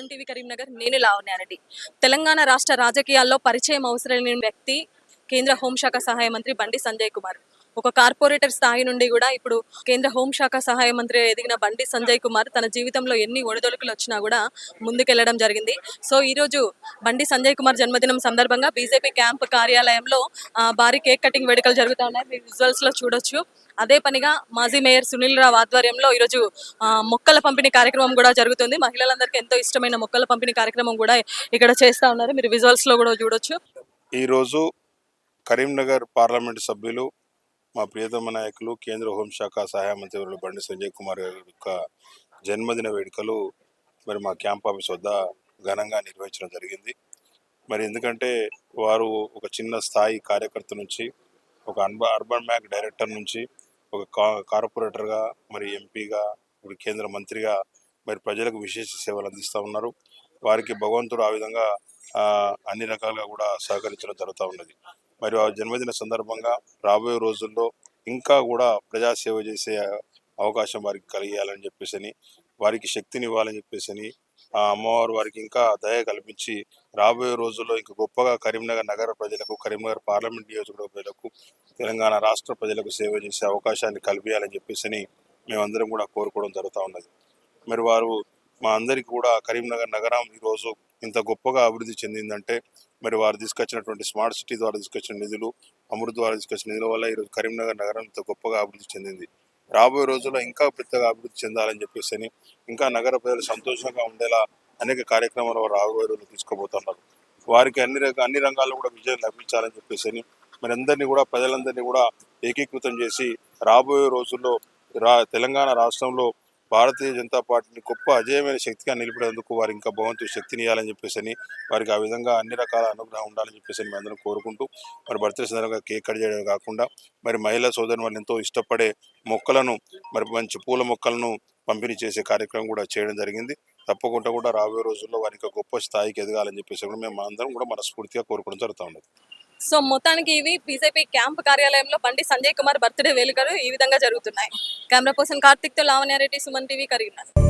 Welcome TV Karimnagar నేను లావణ్యారెడ్డి. తెలంగాణ రాష్ట్ర రాజకీయాల్లో పరిచయం అవసరం లేని వ్యక్తి కేంద్ర హోంశాఖ సహాయ మంత్రి బండి సంజయ్ కుమార్. ఒక కార్పొరేటర్ స్థాయి నుండి కూడా ఇప్పుడు కేంద్ర హోంశాఖ సహాయ మంత్రి ఎదిగిన బండి సంజయ్ కుమార్ తన జీవితంలో ఎన్ని ఒడిదొడుకులు వచ్చినా కూడా ముందుకెళ్ళడం జరిగింది. సో ఈ రోజు బండి సంజయ్ కుమార్ జన్మదినం సందర్భంగా బీజేపీ క్యాంప్ కార్యాలయంలో భారీ కేక్ కటింగ్ వేడుకలు జరుగుతూ ఉన్నాయి. మీరు విజువల్స్లో చూడొచ్చు. అదే పనిగా మాజీ మేయర్ సునీల్ రావు ఆధ్వర్యంలో ఈరోజు ఆ, మొక్కల పంపిణీ కార్యక్రమం కూడా జరుగుతుంది. మహిళలందరికీ ఎంతో ఇష్టమైన మొక్కల పంపిణీ కార్యక్రమం కూడా ఇక్కడ చేస్తా ఉన్నారు. మీరు విజువల్స్లో కూడా చూడొచ్చు. ఈరోజు కరీంనగర్ పార్లమెంటు సభ్యులు మా ప్రియతమ నాయకులు కేంద్ర హోంశాఖ సహాయ మంత్రి బండి సంజయ్ కుమార్ గారి యొక్క జన్మదిన వేడుకలు మరి మా క్యాంప్ ఆఫీస్ వద్ద ఘనంగా నిర్వహించడం జరిగింది. మరి ఎందుకంటే వారు ఒక చిన్న స్థాయి కార్యకర్త నుంచి ఒక అన్బ అర్బన్ బ్యాంక్ డైరెక్టర్ నుంచి ఒక కా కార్పొరేటర్గా మరి ఎంపీగా ఇప్పుడు కేంద్ర మంత్రిగా మరి ప్రజలకు విశేష సేవలు అందిస్తూ ఉన్నారు. వారికి భగవంతుడు ఆ విధంగా అన్ని రకాలుగా కూడా సహకరించడం జరుగుతూ ఉన్నది. మరి ఆ జన్మదిన సందర్భంగా రాబోయే రోజుల్లో ఇంకా కూడా ప్రజాసేవ చేసే అవకాశం వారికి కలిగేయాలని చెప్పేసి అని వారికి శక్తిని ఇవ్వాలని చెప్పేసి అని ఆ అమ్మవారు వారికి ఇంకా దయ కల్పించి రాబోయే రోజుల్లో ఇంకా గొప్పగా కరీంనగర్ నగర ప్రజలకు కరీంనగర్ పార్లమెంట్ నియోజకవర్గ ప్రజలకు తెలంగాణ రాష్ట్ర ప్రజలకు సేవ చేసే అవకాశాన్ని కల్పించాలని చెప్పేసి అని మేమందరం కూడా కోరుకోవడం జరుగుతూ ఉన్నది. మరి వారు మా అందరికీ కూడా కరీంనగర్ నగరం ఈరోజు ఇంత గొప్పగా అభివృద్ధి చెందిందంటే మరి వారు తీసుకొచ్చినటువంటి స్మార్ట్ సిటీ ద్వారా తీసుకొచ్చిన నిధులు అమృత్ ద్వారా తీసుకొచ్చిన నిధుల వల్ల ఈరోజు కరీంనగర్ నగరం ఇంత గొప్పగా అభివృద్ధి చెందింది. రాబోయే రోజుల్లో ఇంకా పెద్దగా అభివృద్ధి చెందాలని చెప్పేసి అని ఇంకా నగర ప్రజలు సంతోషంగా ఉండేలా అనేక కార్యక్రమాలు వారు రాబోయే రోజులు తీసుకోబోతున్నారు వారికి అన్ని అన్ని రంగాల్లో కూడా విజయం లభించాలని చెప్పేసి అని మరి అందరినీ కూడా ప్రజలందరినీ కూడా ఏకీకృతం చేసి రాబోయే రోజుల్లో రా తెలంగాణ రాష్ట్రంలో భారతీయ జనతా పార్టీని గొప్ప అజయమైన శక్తిగా నిలిపేందుకు వారు ఇంకా భగవంతు శక్తిని ఇవ్వాలని చెప్పేసి అని వారికి ఆ విధంగా అన్ని రకాల అనుగ్రహం ఉండాలని చెప్పేసి మేము అందరం కోరుకుంటూ మరి బర్త్డే సందర్భంగా కేక్ కట్ చేయడం కాకుండా మరి మహిళా సోదరుని వాళ్ళు ఎంతో ఇష్టపడే మొక్కలను మరి మంచి పూల మొక్కలను పంపిణీ చేసే కార్యక్రమం కూడా చేయడం జరిగింది. తప్పకుండా కూడా రాబోయే రోజుల్లో వారికి గొప్ప స్థాయికి ఎదగాలని చెప్పేసి కూడా మేము అందరం కూడా మనస్ఫూర్తిగా కోరుకోవడం జరుగుతూ ఉండదు సో మొత్తానికి ఇవి బీజేపీ క్యాంప్ కార్యాలయంలో బండి సంజయ్ కుమార్ బర్త్డే వేలుకలు ఈ విధంగా జరుగుతున్నాయి. కెమెరా పర్సన్ కార్తిక్తో లావణ్యారెడ్డి సుమన్ టీవీ కరీంనగర్.